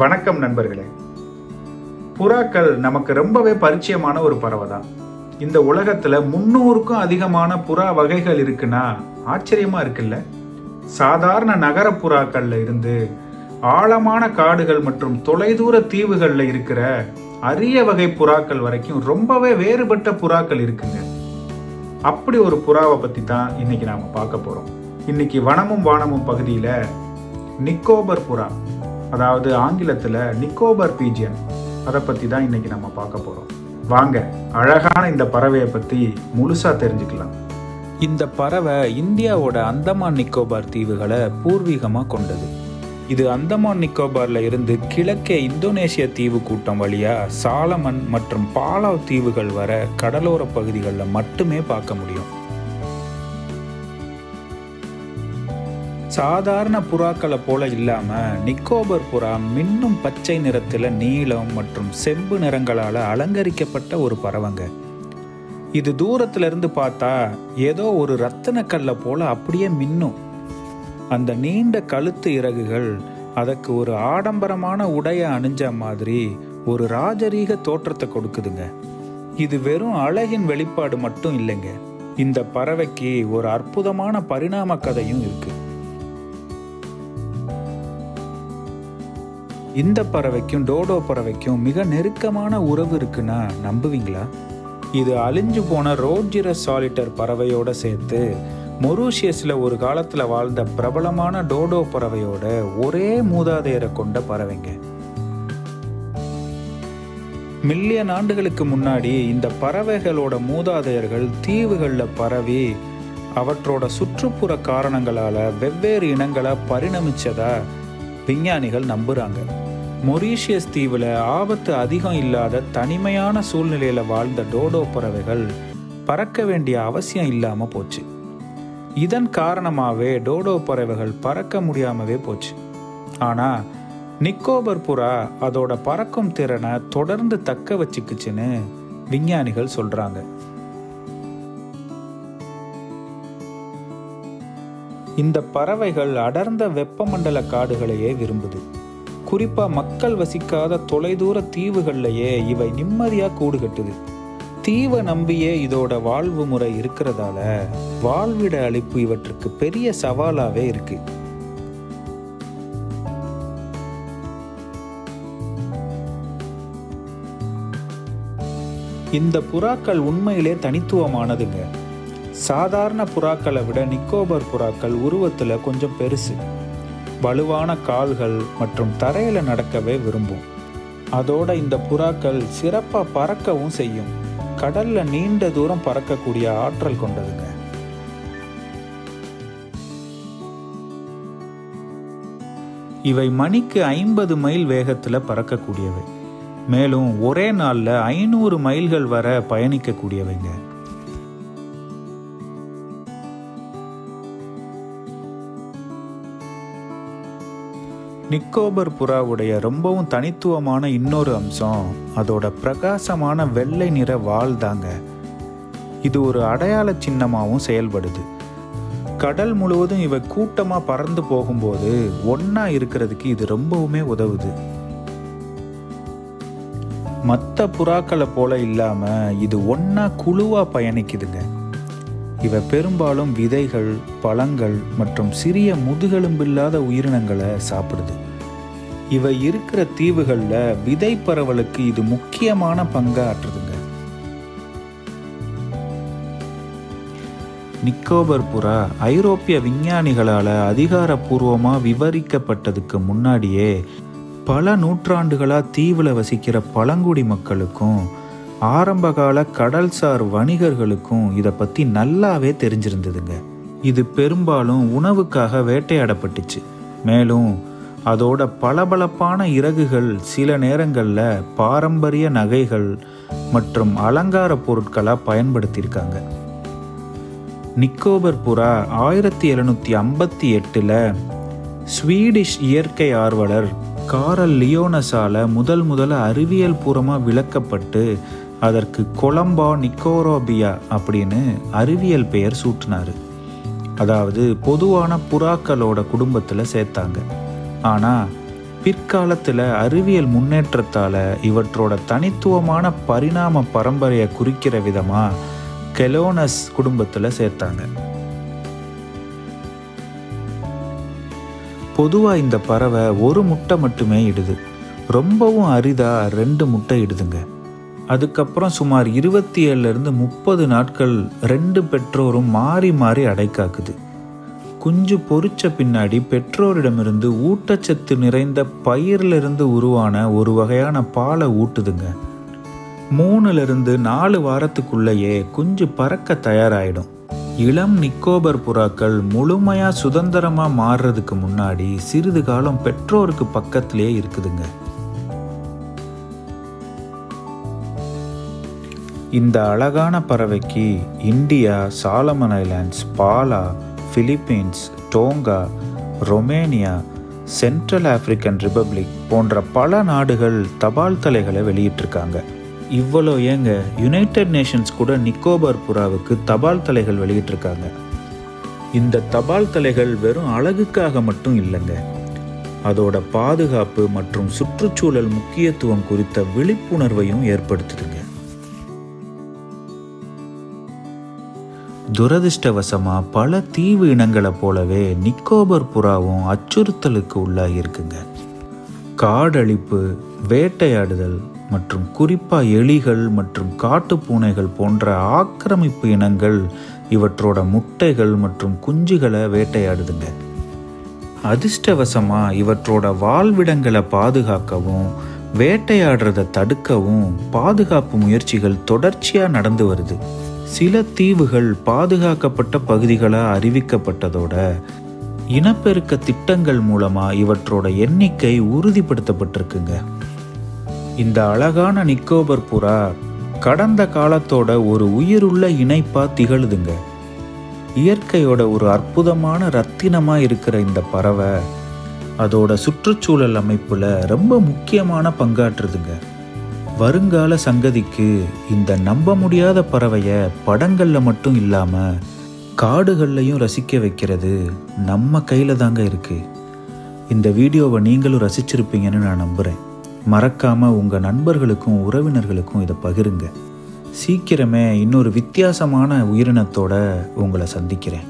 வணக்கம் நண்பர்களே. புறாக்கள் நமக்கு ரொம்பவே பரிச்சயமான ஒரு பறவை தான் இந்த உலகத்தில் முன்னூறுக்கும் அதிகமான புறா வகைகள் இருக்குன்னா ஆச்சரியமாக இருக்குல்ல? சாதாரண நகர புறாக்களில் இருந்து ஆழமான காடுகள் மற்றும் தொலைதூர தீவுகளில் இருக்கிற அரிய வகை புறாக்கள் வரைக்கும் ரொம்பவே வேறுபட்ட புறாக்கள் இருக்குங்க. அப்படி ஒரு புறாவை பற்றி தான் இன்னைக்கு நாம் பார்க்க போகிறோம் இன்னைக்கு வனமும் வானமும் பகுதியில் நிக்கோபர் புறா. அதாவது ஆங்கிலத்தில் நிக்கோபர் பீஜியன். அதை பற்றி தான் இன்னைக்கு நம்ம பார்க்க போகிறோம் வாங்க அழகான இந்த பறவையை பற்றி முழுசாக தெரிஞ்சுக்கலாம். இந்த பறவை இந்தியாவோட அந்தமான் நிக்கோபார் தீவுகளை பூர்வீகமாக கொண்டது. இது அந்தமான் நிக்கோபாரில் இருந்து கிழக்கே இந்தோனேஷிய தீவு கூட்டம் வழியாக சாலமன் மற்றும் பாலாவ் தீவுகள் வர கடலோர பகுதிகளில் மட்டுமே பார்க்க முடியும். சாதாரண புறாக்களை போல இல்லாமல் நிக்கோபர் புறா மின்னும் பச்சை நிறத்தில் நீலம் மற்றும் செம்பு நிறங்களால் அலங்கரிக்கப்பட்ட ஒரு பறவைங்க. இது தூரத்திலிருந்து பார்த்தா ஏதோ ஒரு ரத்தின கல்லை போல அப்படியே மின்னும். அந்த நீண்ட கழுத்து இறகுகள் அதற்கு ஒரு ஆடம்பரமான உடையை அணிஞ்ச மாதிரி ஒரு ராஜரீக தோற்றத்தை கொடுக்குதுங்க. இது வெறும் அழகின் வெளிப்பாடு மட்டும் இல்லைங்க. இந்த பறவைக்கு ஒரு அற்புதமான பரிணாம கதையும் இருக்கு. இந்த பறவைக்கும் டோடோ பறவைக்கும் மிக நெருக்கமான உறவு இருக்குன்னா நம்புவீங்களா? இது அழிஞ்சு போன ரோட்ஜிரஸ் சாலிட்டர் பறவையோட சேர்த்து மொரூஷியஸில் ஒரு காலத்தில் வாழ்ந்த பிரபலமான டோடோ பறவையோட ஒரே மூதாதையரை கொண்ட பறவைங்க. மில்லியன் ஆண்டுகளுக்கு முன்னாடி இந்த பறவைகளோட மூதாதையர்கள் தீவுகளில் பரவி அவற்றோட சுற்றுப்புற காரணங்களால் வெவ்வேறு இனங்களை பரிணமிச்சதா விஞ்ஞானிகள் நம்புகிறாங்க மொரீஷியஸ் தீவில் ஆபத்து அதிகம் இல்லாத தனிமையான சூழ்நிலையில் வாழ்ந்த டோடோ பறவைகள் பறக்க வேண்டிய அவசியம் இல்லாமல் போச்சு. இதன் காரணமாகவே டோடோ பறவைகள் பறக்க முடியாமவே போச்சு. ஆனால் நிக்கோபர் புறா அதோட பறக்கும் திறனை தொடர்ந்து தக்க வச்சுக்குச்சுன்னு விஞ்ஞானிகள் சொல்கிறாங்க இந்த பறவைகள் அடர்ந்த வெப்பமண்டல காடுகளையே விரும்புது. குறிப்பா மக்கள் வசிக்காத தொலைதூர தீவுகள்லையே இவை நிம்மதியா கூடு கட்டுது தீவை நம்பியே இதோட வாழ்வு முறை இருக்கிறதால வாழ்விட அழிப்பு இவற்றுக்கு பெரிய சவாலாவே இருக்கு. இந்த புறாக்கள் உண்மையிலே தனித்துவமானதுங்க. சாதாரண புறாக்களை விட நிக்கோபர் புறாக்கள் உருவத்துல கொஞ்சம் பெருசு. வலுவான கால்கள் மற்றும் தரையில் நடக்கவே விரும்பும். அதோட இந்த புறாக்கள் சிறப்பாக பறக்கவும் செய்யும். கடல்ல நீண்ட தூரம் பறக்கக்கூடிய ஆற்றல் கொண்டதுங்க. இவை மணிக்கு ஐம்பது மைல் வேகத்தில் பறக்கக்கூடியவை. மேலும் ஒரே நாளில் ஐநூறு மைல்கள் வர பயணிக்கக்கூடியவைங்க. நிக்கோபர் புறாவுடைய ரொம்பவும் தனித்துவமான இன்னொரு அம்சம் அதோட பிரகாசமான வெள்ளை நிற வால் தாங்க. இது ஒரு அடையாள சின்னமாகவும் செயல்படுது. கடல் முழுவதும் இவை கூட்டமாக பறந்து போகும்போது ஒன்றா இருக்கிறதுக்கு இது ரொம்பவுமே உதவுது. மற்ற புறாக்களை போல இல்லாமல் இது ஒன்றா குழுவாக பயணிக்குதுங்க. இவை பெரும்பாலும் விதைகள் பழங்கள் மற்றும் சிறிய முதுகெலும்பில்லாத உயிரினங்களை சாப்பிடுது. இவை இருக்கிற தீவுகளில் விதை பரவலுக்கு இது முக்கியமான பங்காற்றுதுங்க நிக்கோபர் புறா ஐரோப்பிய விஞ்ஞானிகளால் அதிகாரப்பூர்வமாக விவரிக்கப்பட்டதுக்கு முன்னாடியே பல நூற்றாண்டுகளாக தீவில் வசிக்கிற பழங்குடி மக்களுக்கும் ஆரம்பகால கடல்சார் வணிகர்களுக்கும் இதை பற்றி நல்லாவே தெரிஞ்சிருந்ததுங்க. இது பெரும்பாலும் உணவுக்காக வேட்டையாடப்பட்டுச்சு. மேலும் அதோட பளபளப்பான இறகுகள் சில நேரங்களில் பாரம்பரிய நகைகள் மற்றும் அலங்கார பொருட்களாக பயன்படுத்தியிருக்காங்க. நிக்கோபர் புறா ஆயிரத்தி எழுநூற்றி ஐம்பத்தி எட்டில் ஸ்வீடிஷ் இயற்கை ஆர்வலர் காரல் லியோனஸால முதல் முதல்ல அறிவியல் பூர்வமாக விளக்கப்பட்டு அதற்கு கொலம்பா நிக்கோரோபியா அப்படின்னு அறிவியல் பெயர் சூட்டினாரு. அதாவது பொதுவான புறாக்களோட குடும்பத்தில் சேர்த்தாங்க. ஆனால் பிற்காலத்தில் அறிவியல் முன்னேற்றத்தால் இவற்றோட தனித்துவமான பரிணாம பரம்பரையை குறிக்கிற விதமாக கெலோனஸ் குடும்பத்தில் சேர்த்தாங்க. பொதுவாக இந்த பறவை ஒரு முட்டை மட்டுமே இடுது. ரொம்பவும் அரிதாக ரெண்டு முட்டை இடுதுங்க. அதுக்கப்புறம் சுமார் இருபத்தி ஏழுலேருந்து முப்பது நாட்கள் ரெண்டு பெற்றோரும் மாறி மாறி அடைக்காக்குது. குஞ்சு பொறிச்ச பின்னாடி பெற்றோரிடமிருந்து ஊட்டச்சத்து நிறைந்த பயிரிலிருந்து உருவான ஒரு வகையான பாலை ஊட்டுதுங்க. மூணுலேருந்து நாலு வாரத்துக்குள்ளேயே குஞ்சு பறக்க தயாராயிடும். இளம் நிக்கோபர் புறாக்கள் முழுமையாக சுதந்திரமாக மாறுறதுக்கு முன்னாடி சிறிது காலம் பெற்றோருக்கு பக்கத்திலே இருக்குதுங்க. இந்த அழகான பறவைக்கு India Solomon Islands Palau Philippines Tonga Romania Central African Republic போன்ற பல நாடுகள் தபால் தலைகளை வெளியிட்டிருக்காங்க. இவ்வளோ ஏங்க யுனைடெட் நேஷன்ஸ் கூட நிக்கோபார் புறாவுக்கு தபால் தலைகள் வெளியிட்டிருக்காங்க. இந்த தபால் தலைகள் வெறும் அழகுக்காக மட்டும் இல்லைங்க. அதோட பாதுகாப்பு மற்றும் சுற்றுச்சூழல் முக்கியத்துவம் குறித்த விழிப்புணர்வையும் ஏற்படுத்துதுங்க. துரதிருஷ்டவசமாக பல தீவு இனங்களை போலவே நிக்கோபர் புறாவும் அச்சுறுத்தலுக்கு உள்ளாகியிருக்குங்க காடழிப்பு வேட்டையாடுதல் மற்றும் குறிப்பாக எலிகள் மற்றும் காட்டுப்பூனைகள் போன்ற ஆக்கிரமிப்பு இனங்கள் இவற்றோட முட்டைகள் மற்றும் குஞ்சுகளை வேட்டையாடுதுங்க. அதிர்ஷ்டவசமாக இவற்றோட வாழ்விடங்களை பாதுகாக்கவும் வேட்டையாடுறதை தடுக்கவும் பாதுகாப்பு முயற்சிகள் தொடர்ச்சியாக நடந்து வருது. சில தீவுகள் பாதுகாக்கப்பட்ட பகுதிகளாக அறிவிக்கப்பட்டதோட இனப்பெருக்க திட்டங்கள் மூலமாக இவற்றோட எண்ணிக்கை உறுதிப்படுத்தப்பட்டிருக்குங்க. இந்த அழகான நிக்கோபர் புறா கடந்த காலத்தோட ஒரு உயிருள்ள இணைப்பா திகழுதுங்க. இயற்கையோட ஒரு அற்புதமான ரத்தினமா இருக்கிற இந்த பறவை அதோட சுற்றுச்சூழல் அமைப்புல ரொம்ப முக்கியமான பங்காற்றுதுங்க. வருங்கால சங்கதிக்கு இந்த நம்ப முடியாத பறவையை படங்களில் மட்டும் இல்லாமல் காடுகள்லையும் ரசிக்க வைக்கிறது நம்ம கையில் தாங்க இருக்குது இந்த வீடியோவை நீங்களும் ரசிச்சிருப்பீங்கன்னு நான் நம்புறேன். மறக்காமல் உங்கள் நண்பர்களுக்கும் உறவினர்களுக்கும் இதை பகிருங்க. சீக்கிரமே இன்னொரு வித்தியாசமான உயிரினத்தோட உங்களை சந்திக்கிறேன்.